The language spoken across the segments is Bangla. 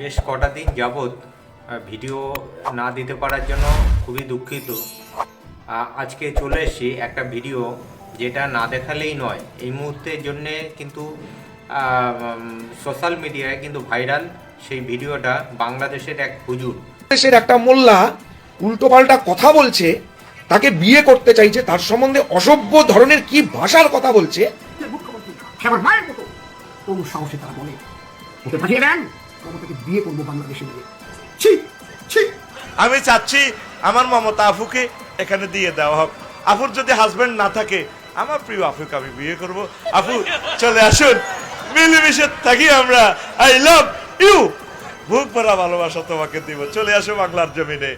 বেশ কটা দিন যাবৎ ভিডিও না দিতে পারার জন্য খুবই দুঃখিত। আজকে চলে এসেছি একটা ভিডিও যেটা না দেখালেই নয়। এই মুহূর্তের জন্যে কিন্তু সোশ্যাল মিডিয়ায় কিন্তু ভাইরাল সেই ভিডিওটা বাংলাদেশের এক হুজুর। দেশের একটা মোল্লা উল্টোপাল্টা কথা বলছে তাকে বিয়ে করতে চাইছে তার সম্বন্ধে অসভ্য ধরনের কি ভাষার কথা বলছে? মুখ্যমন্ত্রী মায়ের মতো। সাহসে তারা বলে। ওকে পাঠিয়ে দেন। মমতাকে বিয়ে করব বাংলাদেশে ছি ছি। আমি চাচ্ছি আমার মমতা আফুকে এখানে দিয়ে দেওয়া হোক। আফুর যদি হাজবেন্ড না থাকে আমার প্রিয় আফুকে আমি বিয়ে করব। আফু চলে আসুন। মিলেমিশে থাকি আমরা। আই লাভ ইউ বুক ভরা ভালোবাসা তোমাকে দিব। চলে আসো বাংলার জমিনে।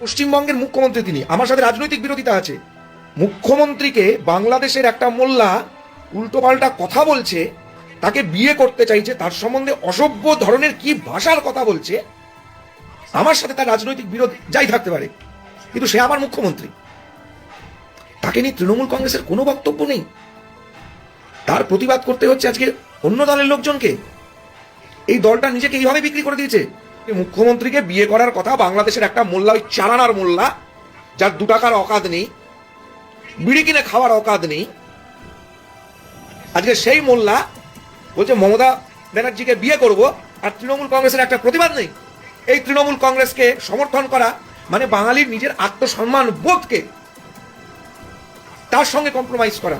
পশ্চিমবঙ্গের মুখ্যমন্ত্রী তিনি। আমার সাথে রাজনৈতিক বিরোধিতা আছে। মুখ্যমন্ত্রীকে বাংলাদেশের একটা মোল্লা উল্টোপাল্টা কথা বলছে। তাকে বিয়ে করতে চাইছে, তার সম্বন্ধে অসভ্য ধরনের কি ভাষার কথা বলছে, আমার সাথে তার রাজনৈতিক বিরোধ যাই থাকতে পারে, কিন্তু সে আমার মুখ্যমন্ত্রী। তাকে নিয়ে তৃণমূল কংগ্রেসের কোনো বক্তব্য নেই। তার প্রতিবাদ করতে হচ্ছে আজকে অন্য দলের লোকজনকে। এই দলটা নিজেকে এইভাবে বিক্রি করে দিয়েছে মুখ্যমন্ত্রীকে বিয়ে করার কথা বাংলাদেশের একটা মোল্লা, ওই চালানার মোল্লা, যার দু টাকার অকাদ নেই, বিড়ি কিনে খাওয়ার অকাদ নেই। আজকে সেই মোল্লা বলছে, মমতা ব্যানার্জিকে বিয়ে করব আর তৃণমূল কংগ্রেসের একটা প্রতিবাদ নেই। এই তৃণমূল কংগ্রেসকে সমর্থন করা মানে বাঙালির নিজের আত্মসম্মান বোধকে, তার সঙ্গে কম্প্রোমাইজ করা।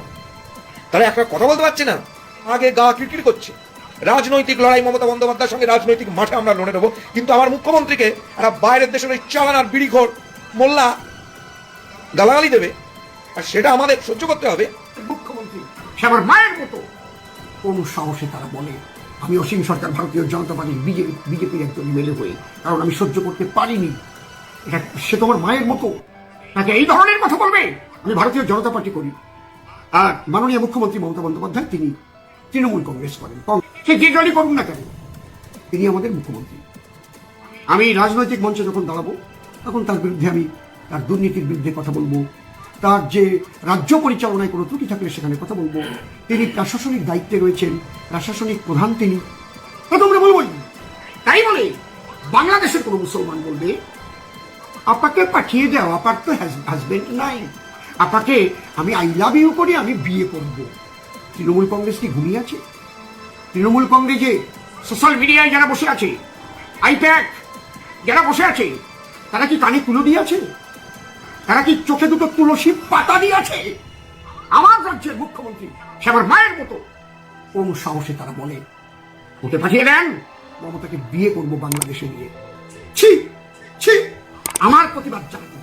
তারা একটা কথা বলতে পারছে না। আগে গা কিরকির করছে। রাজনৈতিক লড়াই মমতা বন্দ্যোপাধ্যায়ের সঙ্গে রাজনৈতিক মাঠে আমরা লড়ে নেব। কিন্তু আমার মুখ্যমন্ত্রীকে একটা বাইরের দেশের ওই চালানার বিড়িঘর মোল্লা গালাগালি দেবে। আর সেটা আমাদের সহ্য করতে হবে। মুখ্যমন্ত্রী আমার মায়ের মতো। কোন সাহসে তারা বলে? আমি অসীম সরকার, ভারতীয় জনতা পার্টি বিজেপি, বিজেপির একজন মেলে হয়ে, কারণ আমি সহ্য করতে পারিনি। এটা সে তোমার মায়ের মতো? তাকে এই ধরনের কথা বলবে? আমি ভারতীয় জনতা পার্টি করি। আর মাননীয় মুখ্যমন্ত্রী মমতা বন্দ্যোপাধ্যায়, তিনি তৃণমূল কংগ্রেস করেন। সে যে দলই করুন না কেন, তিনি আমাদের মুখ্যমন্ত্রী। আমি রাজনৈতিক মঞ্চে যখন দাঁড়াবো, তখন তার বিরুদ্ধে আমি তার দুর্নীতির বিরুদ্ধে কথা বলব। তার যে রাজ্য পরিচালনায় কোনো ত্রুটি থাকলে সেখানে কথা বলব। তিনি প্রশাসনিক দায়িত্বে রয়েছেন। প্রশাসনিক প্রধান তিনি। তোমরা বলবোই তাই বলে বাংলাদেশের কোনো মুসলমান বলবে আপাকে পাঠিয়ে দাও আপার তো হাজবেন্ড নাই। আপাকে আমি আই লাভ ইউ করি আমি বিয়ে করব। তৃণমূল কংগ্রেস কি ঘুমিয়ে আছে? তৃণমূল কংগ্রেসে সোশ্যাল মিডিয়ায় যারা বসে আছে আইপ্যাক যারা বসে আছে, তারা কি কানে তুলো দিয়ে আছে? তারা কি চোখে দুটো তুলসী পাতা দিয়ে আছে? আমার রাজ্যের মুখ্যমন্ত্রী, সে আমার মায়ের মতো। কোন সাহসে তারা বলে? ওকে পাঠিয়ে দেন। মমতাকে বিয়ে করব বাংলাদেশে নিয়ে। ছি ছি, আমার প্রতিবাদ জানাতে।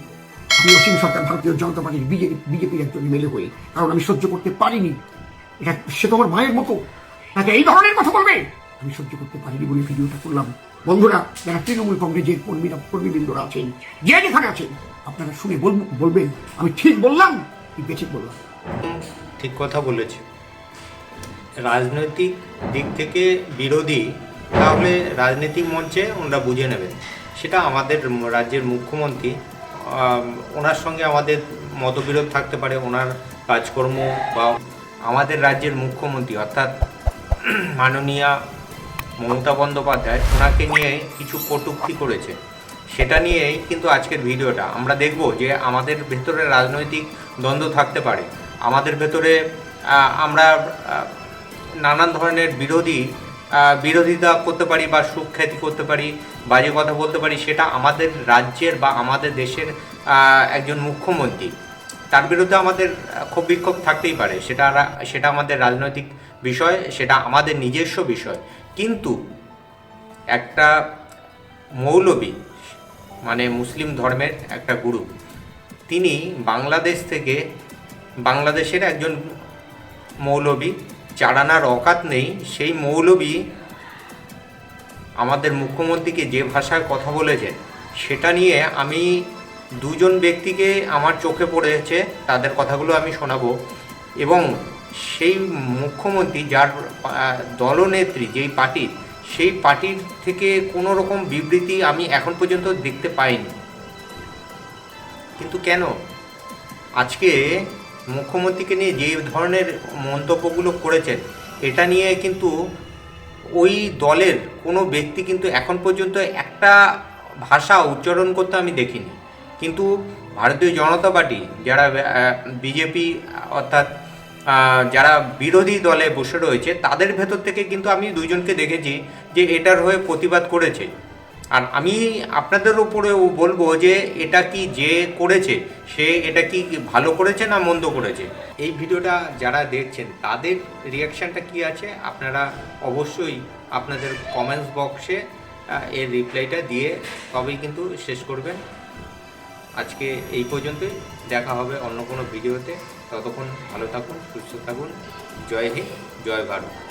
আমি অসীম সরকার, ভারতীয় জনতা পার্টির বিজেপি বিজেপির একজন মেলে হয়ে, কারণ আমি সহ্য করতে পারিনি। এটা সে তো আমার মায়ের মতো। তাকে এই ধরনের কথা বলবে? আমি সহ্য করতে পারিনি বলে ভিডিওটা করলাম। বন্ধুরা, যারা তৃণমূল কংগ্রেসের কর্মীরা কর্মীবৃন্দরা আছেন, যে যেখানে আছেন, আপনারা শুনে বলব- বলবেন, আমি ঠিক বললাম কি বেঠিক বললাম? ঠিক কথা বলেছে। রাজনৈতিক দিক থেকে বিরোধী, তাহলে রাজনৈতিক মঞ্চে ওনারা বুঝে নেবেন। সেটা আমাদের রাজ্যের মুখ্যমন্ত্রী ওনার সঙ্গে আমাদের মতবিরোধ থাকতে পারে, ওনার কাজকর্ম বা আমাদের রাজ্যের মুখ্যমন্ত্রী, অর্থাৎ মাননীয়া মমতা বন্দ্যোপাধ্যায় ওনাকে নিয়ে কিছু কটুক্তি করেছে। সেটা নিয়েই কিন্তু আজকের ভিডিওটা। আমরা দেখব যে আমাদের ভেতরে রাজনৈতিক দ্বন্দ্ব থাকতে পারে। আমাদের ভেতরে আমরা নানান ধরনের বিরোধী বিরোধিতা করতে পারি বা সুখ্যাতি করতে পারি, বাজে কথা বলতে পারি, সেটা আমাদের রাজ্যের বা আমাদের দেশের একজন মুখ্যমন্ত্রী। তার বিরুদ্ধে আমাদের ক্ষোভ বিক্ষোভ থাকতেই পারে। সেটা সেটা আমাদের রাজনৈতিক বিষয়, সেটা আমাদের নিজস্ব বিষয়। কিন্তু একটা মৌলবী মানে মুসলিম ধর্মের একটা গুরু, তিনি বাংলাদেশ থেকে, বাংলাদেশের একজন মৌলবী চারানার অকাত নেই, সেই মৌলবী আমাদের মুখ্যমন্ত্রীকে যে ভাষায় কথা বলেছেন সেটা নিয়ে আমি দুজন ব্যক্তিকে আমার চোখে পড়েছে, তাদের কথাগুলো আমি শোনাবো এবং সেই মুখ্যমন্ত্রী যার দলনেত্রী যেই পার্টির, সেই পার্টির থেকে কোনো রকম বিবৃতি আমি এখন পর্যন্ত দেখতে পাইনি। কিন্তু কেন? আজকে মুখ্যমন্ত্রীকে নিয়ে যে ধরনের মন্তব্যগুলো করেছেন, এটা নিয়ে কিন্তু ওই দলের কোনো ব্যক্তি কিন্তু এখন পর্যন্ত একটা ভাষা উচ্চারণ করতে আমি দেখিনি। কিন্তু ভারতীয় জনতা পার্টি, যারা বিজেপি, অর্থাৎ যারা বিরোধী দলে বসে রয়েছে, তাদের ভেতর থেকে কিন্তু আমি দুইজনকে দেখেছি যে এটার হয়ে প্রতিবাদ করেছে। আর আমি আপনাদের উপরেও বলব যে এটা কি যে করেছে, সে এটা কি ভালো করেছে না মন্দ করেছে? এই ভিডিওটা যারা দেখছেন, তাদের রিয়াকশানটা কি আছে? আপনারা অবশ্যই আপনাদের কমেন্টস বক্সে এর রিপ্লাইটা দিয়ে তবেই কিন্তু শেষ করবেন। আজকে এই পর্যন্তই। দেখা হবে অন্য কোনো ভিডিওতে। ততক্ষণ ভালো থাকুন, সুস্থ থাকুন। জয় হিন্দ, জয় ভারত।